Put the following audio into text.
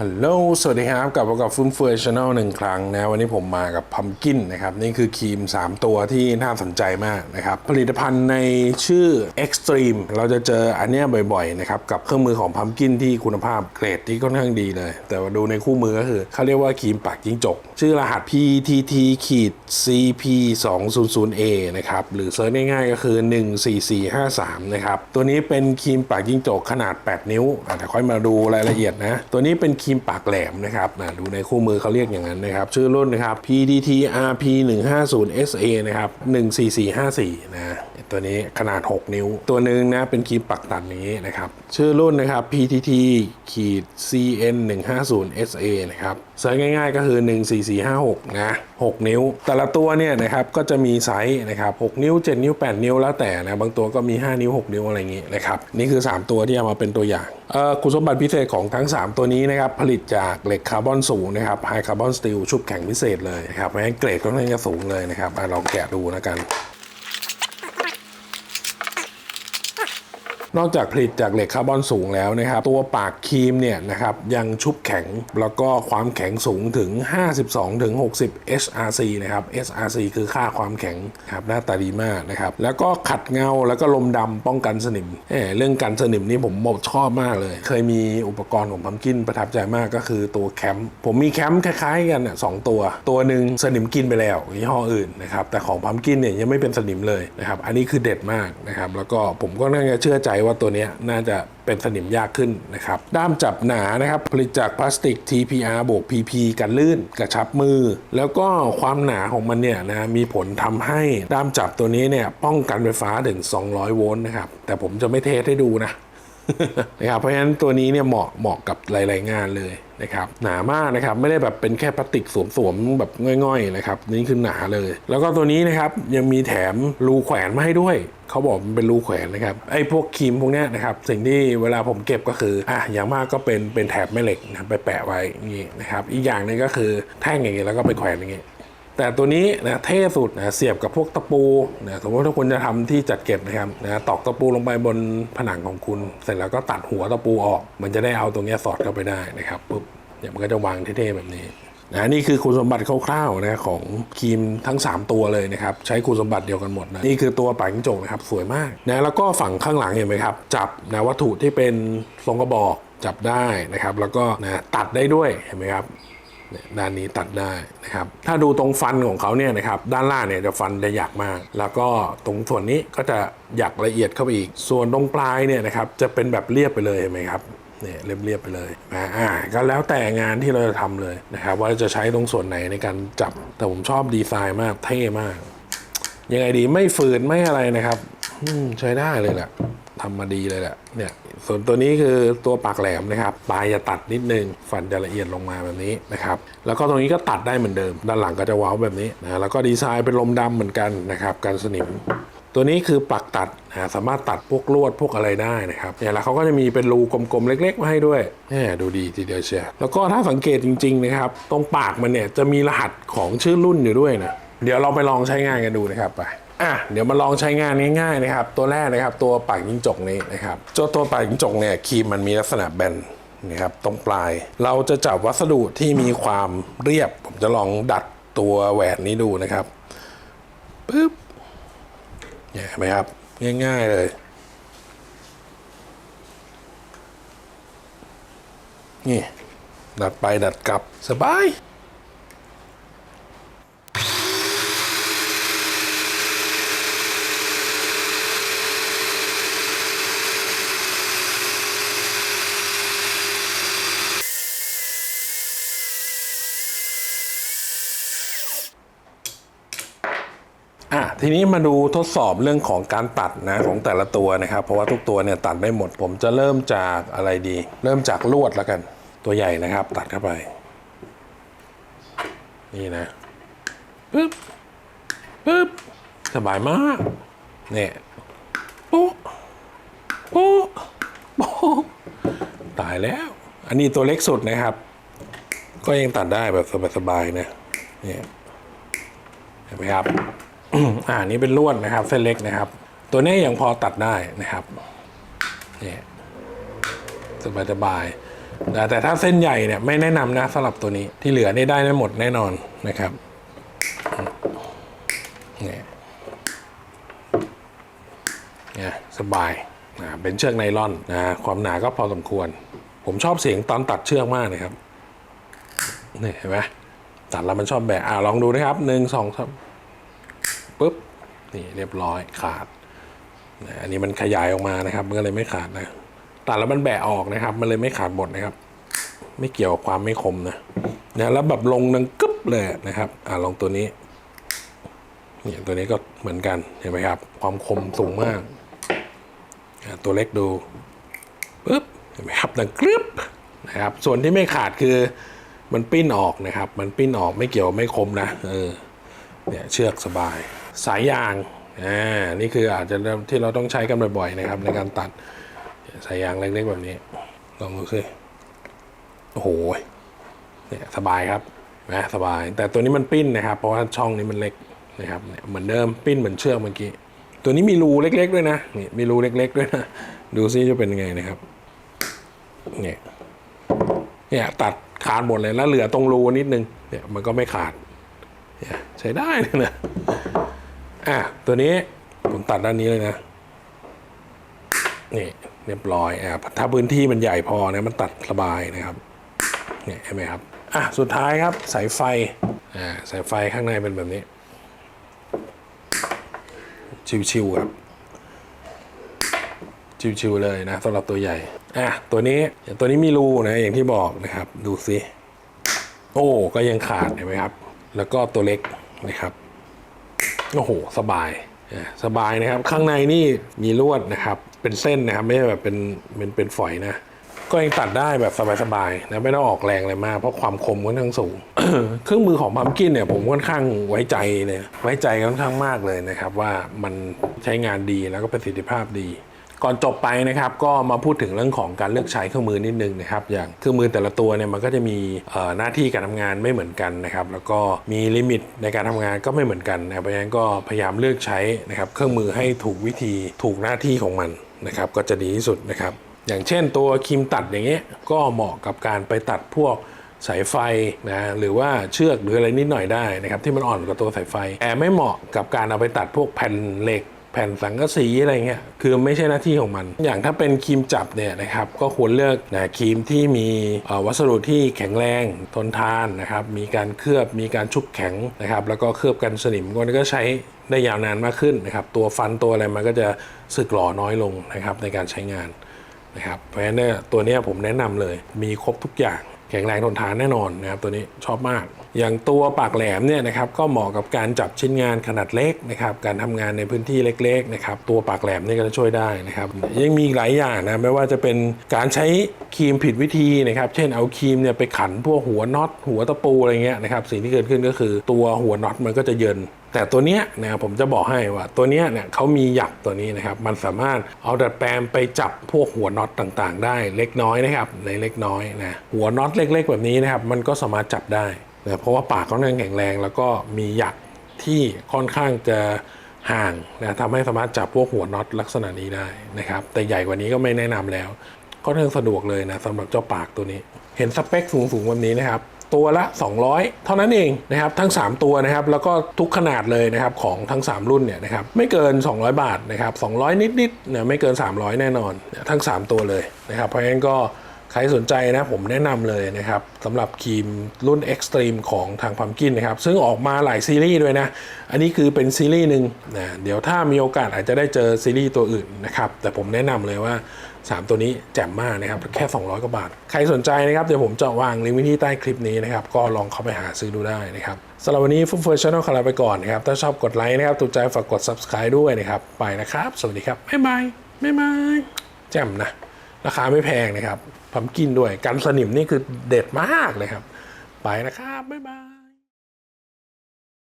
ฮัลโหล สวัสดีครับ กลับมากับฟุ้มเฟือยชาแนลหนึ่งครั้งนะ วันนี้ผมมากับพัมกินนะครับ นี่คือครีม 3 ตัวที่น่าสนใจมากนะครับ ผลิตภัณฑ์ในชื่อ Extreme เราจะเจออันเนี้ยบ่อยๆนะครับ กับเครื่องมือของพัมกินที่คุณภาพเกรดที่ค่อนข้างดีเลย แต่ว่าดูในคู่มือก็คือ เขาเรียกว่าครีมปากจิ้งจก ชื่อรหัส PTT ขีด CP 2 0 0 A นะครับ หรือเซิร์ชง่ายๆก็คือ 14453 นะครับ ตัวนี้เป็นครีมปากจิ้งจกขนาด 8 นิ้วอ่ค่อยมาดูรายละเอียดนะ ตัวนี้เป็นครีมปากแหลมนะครับนะดูในคู่มือเขาเรียกอย่างนั้นนะครับ ชื่อรุ่นนะครับ PDT RP 150 SA นะครับ 14454 นะ ตัวนี้ขนาด 6 นิ้ว ตัวหนึ่งนะเป็นครีมปักตัดนี้นะครับ ชื่อรุ่นนะครับ PTT ขีด CN 150 SA นะครับ เซิร์ชง่ายๆก็คือ 14456 นะ 6 นิ้ว แต่ละตัวเนี่ยนะครับก็จะมีไซส์นะครับ 6 นิ้ว 7 นิ้ว 8 นิ้วแล้วแต่นะ บางตัวก็มี 5 นิ้ว 6 นิ้วอะไรอย่างงี้นะครับ นี่คือ 3 ตัวที่เอามาเป็นตัวอย่างคุณสมบัติพิเศษของทั้ง 3 ตัวนี้นะครับ ผลิตจากเหล็กคาร์บอนสูงนะครับไฮคาร์บอนสตีลชุบแข็งพิเศษเลยนะครับเพราะฉะนั้นเกรดก็น่าจะสูงเลยนะครับอลองแกะดูนะกัน นอกจากผลิตจากเหล็กคาร์บอนสูงแล้วนะครับ ตัวปากครีมเนี่ยนะครับยังชุบแข็งแล้วก็ความแข็งสูงถึง 52-60 HRC นะครับ HRC คือค่าความแข็งครับหน้าตาดีมากนะครับ แล้วก็ขัดเงาแล้วก็ลมดำป้องกันสนิมเออเรื่องกันสนิมนี่ผมบอกชอบมากเลย เคยมีอุปกรณ์ของพัมกินประทับใจมากก็คือตัวแคมป์ผมมีแคมป์คล้ายๆกันสองตัว ตัวหนึ่งสนิมกินไปแล้วยี่ห้ออื่นนะครับแต่ของพัมกินเนี่ยยังไม่เป็นสนิมเลยนะครับอันนี้คือเด็ดมากนะครับแล้วก็ผมก็น่าจะเชื่อใจว่าตัวนี้น่าจะเป็นสนิมยากขึ้นนะครับ ด้ามจับหนานะครับ ผลิตจากพลาสติก TPR บวก PP กันลื่นกระชับมือ แล้วก็ความหนาของมันเนี่ยนะมีผลทำให้ด้ามจับตัวนี้เนี่ยป้องกันไฟฟ้าถึง 200 โวลต์นะครับ แต่ผมจะไม่เทสให้ดูนะ นะครับเพราะฉะนั้นตัวนี้เนี่ยเหมาะเหมาะกับหลาย ๆ งานเลยนะครับหนามากนะครับไม่ได้แบบเป็นแค่พลาสติกสวมๆแบบง่อยๆนะครับนี่คือหนาเลย แล้วก็ตัวนี้นะครับยังมีแถมรูแขวนมาให้ด้วยเขาบอกมันเป็นรูแขวนนะครับไอ้พวกครีมพวกนี้นะครับสิ่งที่เวลาผมเก็บก็คืออะอย่างมากก็เป็นเป็นแถบแม่เหล็กนะครับไปแปะไว้อย่างงี้นะครับอีกอย่างนึงก็คือแท่งอย่างงี้แล้วก็ไปแขวนอย่างงี้ แต่ตัวนี้นะเท่สุดนะเสียบกับพวกตะปูนะสมมติถ้าคุณจะทำที่จัดเก็บนะครับนะตอกตะปูลงไปบนผนังของคุณ เสร็จแล้วก็ตัดหัวตะปูออก มันจะได้เอาตรงนี้สอดเข้าไปได้นะครับปุ๊บเนี่ยมันก็จะวางเท่ๆแบบนี้นะนี่คือคุณสมบัติคร่าวๆนะของครีมทั้ง 3 ตัวเลยนะครับ ใช้คุณสมบัติเดียวกันหมดนะนี่คือตัวปากจิ้งจกนะครับสวยมากนะแล้วก็ฝั่งข้างหลังเห็นไหมครับ จับนะวัตถุที่เป็นทรงกระบอกจับได้นะครับ แล้วก็นะตัดได้ด้วยเห็นไหมครับ ด้านนี้ตัดได้นะครับถ้าดูตรงฟันของเขาเนี่ยนะครับด้านล่างเนี่ยจะฟันจะหยักมาก แล้วก็ตรงส่วนนี้ก็จะหยักละเอียดเข้าไปอีก ส่วนตรงปลายเนี่ยนะครับจะเป็นแบบเรียบไปเลยเห็นไหมครับเนี่ยเรียบเรียบๆไปเลยอ่าอ่าก็แล้วแต่งานที่เราจะทำเลยนะครับว่าจะใช้ตรงส่วนไหนในการจับแต่ผมชอบดีไซน์มากเท่มากยังไงดีไม่ฝืนไม่อะไรนะครับใช้ได้เลยแหละ ทำมาดีเลยแหละเนี่ยส่วนตัวนี้คือตัวปากแหลมนะครับปลายจะตัดนิดนึงฟันจะละเอียดลงมาแบบนี้นะครับแล้วก็ตรงนี้ก็ตัดได้เหมือนเดิม ด้านหลังก็จะว้าแบบนี้นะแล้วก็ดีไซน์เป็นลมดำเหมือนกันนะครับกันสนิม ตัวนี้คือปักตัดนะสามารถตัดพวกลวดพวกอะไรได้นะครับเนี่ยแล้วเขาก็จะมีเป็นรูกลมๆเล็ก ๆ มาให้ด้วยแหมดูดีทีเดียวเชียวแล้วก็ถ้าสังเกตจริง ๆ นะครับ ตรงปากมันเนี่ยจะมีรหัสของชื่อรุ่นอยู่ด้วยนะเดี๋ยวเราไปลองใช้งานกันดูนะครับไป อะเดี๋ยวมาลองใช้งานง่ายๆนะครับ ตัวแรกนะครับตัวปากยิงจกนี้นะครับเจ้าตัวปากยิงจกเนี่ยครีมมันมีลักษณะแบนนะครับตรงปลาย เราจะจับวัสดุที่มีความเรียบ ผมจะลองดัดตัวแหวนนี้ดูนะครับปึ๊บเนี่ยเห็นไหมครับ ง่ายๆเลย นี่ ดัดไปดัดกลับสบาย ทีนี้มาดูทดสอบเรื่องของการตัดนะของแต่ละตัวนะครับ เพราะว่าทุกตัวเนี่ยตัดได้หมด ผมจะเริ่มจากอะไรดี เริ่มจากลวดแล้วกัน ตัวใหญ่นะครับ ตัดเข้าไป นี่นะปึ๊บปึ๊บสบายมากเนี่ยปุ๊ปุ๊ปุ๊ตายแล้ว อันนี้ตัวเล็กสุดนะครับ ก็ยังตัดได้แบบสบายๆนะเนี่ยเห็นไหมครับ อ่านี่เป็นลวดนะครับ เส้นเล็กนะครับ ตัวนี้ยังพอตัดได้นะครับเนี่ยสบายสบายแต่แต่ถ้าเส้นใหญ่เนี่ยไม่แนะนำนะสำหรับตัวนี้ที่เหลือนี่ได้ไม่หมดแน่นอนนะครับเนี่ยเนี่ยสบายนะเป็นเชือกไนล่อนนะความหนาก็พอสมควร ผมชอบเสียงตอนตัดเชือกมากเลยครับนี่เห็นไหมตัดแล้วมันชอบแบะอ่าลองดูนะครับหนึ่งสองสาม ปุ๊บนี่เรียบร้อยขาดอันนี้มันขยายออกมานะครับมันก็เลยไม่ขาดนะตัดแล้วมันแบะออกนะครับ มันเลยไม่ขาดบทนะครับ ไม่เกี่ยวกับความไม่คมนะนะแล้วแบบลงดังกึ๊บเลยนะครับ อ่าลองตัวนี้เนี่ยตัวนี้ก็เหมือนกันเห็นไหมครับ ความคมสูงมากตัวเล็กดูปึ๊บเห็นไหมครับดังกรึบนะครับ ส่วนที่ไม่ขาดคือมันปิ้นออกนะครับ มันปิ้นออกไม่เกี่ยวไม่คมนะเออเนี่ยเชือกสบาย สายยางอ่านี่คืออาจจะที่เราต้องใช้กันบ่อยๆนะครับ ในการตัดสายยางเล็กๆแบบนี้ ลองดูสิโอ้โหเนี่ยสบายครับนะสบาย แต่ตัวนี้มันปิ้นนะครับ เพราะว่าช่องนี้มันเล็กนะครับเนี่ยเหมือนเดิมปิ้นเหมือนเชือกเมื่อกี้ตัวนี้มีรูเล็ก ๆ ด้วยนะนี่มีรูเล็ก ๆ ด้วยนะดูซิจะเป็นยังไงนะครับเนี่ยเนี่ยตัดขาดหมดเลยแล้วเหลือตรงรูนิดนึงเนี่ยมันก็ไม่ขาดเนี่ยใช้ได้เลยนะ อะตัวนี้ผมตัดด้านนี้เลยนะ นี่เรียบร้อยอะถ้าพื้นที่มันใหญ่พอเนี่ยมันตัดสบายนะครับเนี่ยเห็นไหมครับอะสุดท้ายครับสายไฟอ่าสายไฟข้างในเป็นแบบนี้ ชิวๆครับชิวๆเลยนะสำหรับตัวใหญ่อะตัวนี้ตัวนี้มีรูนะอย่างที่บอกนะครับ ดูสิโอ้ก็ยังขาดเห็นไหมครับ แล้วก็ตัวเล็กนะครับ โอ้โห สบายอะสบายนะครับ ข้างในนี่มีลวดนะครับ เป็นเส้นนะครับ ไม่ใช่แบบเป็นเป็นเป็นฝอยนะ ก็ยังตัดได้แบบสบายๆนะไม่ต้องออกแรงอะไรมาก เพราะความคมค่อนข้างสูง เครื่องมือของพัมกินเนี่ยผมค่อนข้างไว้ใจเลยไว้ใจค่อนข้างมากเลยนะครับ ว่ามันใช้งานดีแล้วก็ประสิทธิภาพดี ก่อนจบไปนะครับก็มาพูดถึงเรื่องของการเลือกใช้เครื่องมือนิดนึงนะครับอย่างเครื่องมือแต่ละตัวเนี่ยมันก็จะมีหน้าที่การทำงานไม่เหมือนกันนะครับแล้วก็มีลิมิตในการทำงานก็ไม่เหมือนกันนะเพราะฉะนั้นก็พยายามเลือกใช้นะครับเครื่องมือให้ถูกวิธีถูกหน้าที่ของมันนะครับก็จะดีที่สุดนะครับอย่างเช่นตัวครีมตัดอย่างเงี้ยก็เหมาะกับการไปตัดพวกสายไฟนะหรือว่าเชือกหรืออะไรนิดหน่อยได้นะครับที่มันอ่อนกว่าตัวสายไฟแต่ไม่เหมาะกับการเอาไปตัดพวกแผ่นเหล็ก ผ่นสังกะสีอะไรเงี้ยคือไม่ใช่หน้าที่ของมัน อย่างถ้าเป็นครีมจับเนี่ยนะครับก็ควรเลือกนะครีมที่มีวัสดุที่แข็งแรงทนทานนะครับมีการเคลือบมีการชุบแข็งนะครับแล้วก็เคลือบกันสนิมก็ก็ใช้ได้ยาวนานมากขึ้นนะครับตัวฟันตัวอะไรมันก็จะสึกหล่อน้อยลงนะครับในการใช้งานนะครับเพราะฉะนั้นตัวนี้ผมแนะนำเลยมีครบทุกอย่างแข็งแรงทนทานแน่นอนนะครับตัวนี้ชอบมาก อย่างตัวปากแหลมเนี่ยนะครับก็เหมาะกับการจับชิ้นงานขนาดเล็กนะครับการทำงานในพื้นที่เล็กๆนะครับตัวปากแหลมนี่ก็จะช่วยได้นะครับยังมีหลายอย่างนะไม่ว่าจะเป็นการใช้ครีมผิดวิธีนะครับเช่นเอาครีมเนี่ยไปขันพวกหัวน็อตหัวตะปูอะไรเงี้ยนะครับสิ่งที่เกิดขึ้นก็คือตัวหัวน็อตมันก็จะเยินแต่ตัวเนี้ยนะครับผมจะบอกให้ว่าตัวเนี้ยเนี่ยเขามีหยักตัวนี้นะครับมันสามารถเอาดัดแปลงไปจับพวกหัวน็อตต่างๆ ได้เล็กน้อยนะครับในเล็กน้อยนะหัวน็อตเล็ก ๆ แบบนี้นะครับมันก็สามารถจับได้ นะเพราะว่าปากเขาเนี่ยแข็งแรง แล้วก็มีหยักที่ค่อนข้างจะห่างนะทำให้สามารถจับพวกหัวน็อตลักษณะนี้ได้นะครับ แต่ใหญ่กว่านี้ก็ไม่แนะนำแล้วก็เรื่องสะดวกเลยนะสำหรับเจ้าปากตัวนี้ เห็นสเปคสูงๆแบบนี้นะครับตัวละ 200 เท่านั้นเองนะครับทั้ง 3 ตัวนะครับแล้วก็ทุกขนาดเลยนะครับของทั้ง 3 รุ่นเนี่ยนะครับไม่เกิน 200 บาทนะครับ200 นิดๆเนี่ยไม่เกิน 300 แน่นอน ทั้ง 3 ตัวเลยนะครับเพราะฉะนั้นก็ รสนใจนะผมแนะนำเลยนะครับสำหรับครีมรุ่น Extreme ของทางพัมกินนะครับ ซึ่งออกมาหลายซีรีส์ด้วยนะ อันนี้คือเป็นซีรีส์หนึ่งนะเดี๋ยวถ้ามีโอกาสอาจจะได้เจอซีรีส์ตัวอื่นนะครับ แต่ผมแนะนำเลยว่า 3 ตัวนี้แจ่มมากนะครับ แค่ 200 กว่าบาท ใครสนใจนะครับ เดี๋ยวผมจะวางลิงก์ไว้ที่ใต้คลิปนี้นะครับ ก็ลองเข้าไปหาซื้อดูได้นะครับสำหรับวันนี้ฟุตเฟิร์ชชั่นลขอลาไปก่อนนะครับถ้าชอบกดไลค์นะครับถูกใจฝากกด subscribe ด้วยนะครับไปนะครับ สวัสดีครับบ๊ายบายบ๊ายบายแจ่มนะ ราคาไม่แพงนะครับผมกินด้วยกันสนิมนี่คือเด็ดมากเลยครับ ไปนะครับ บ๊ายบาย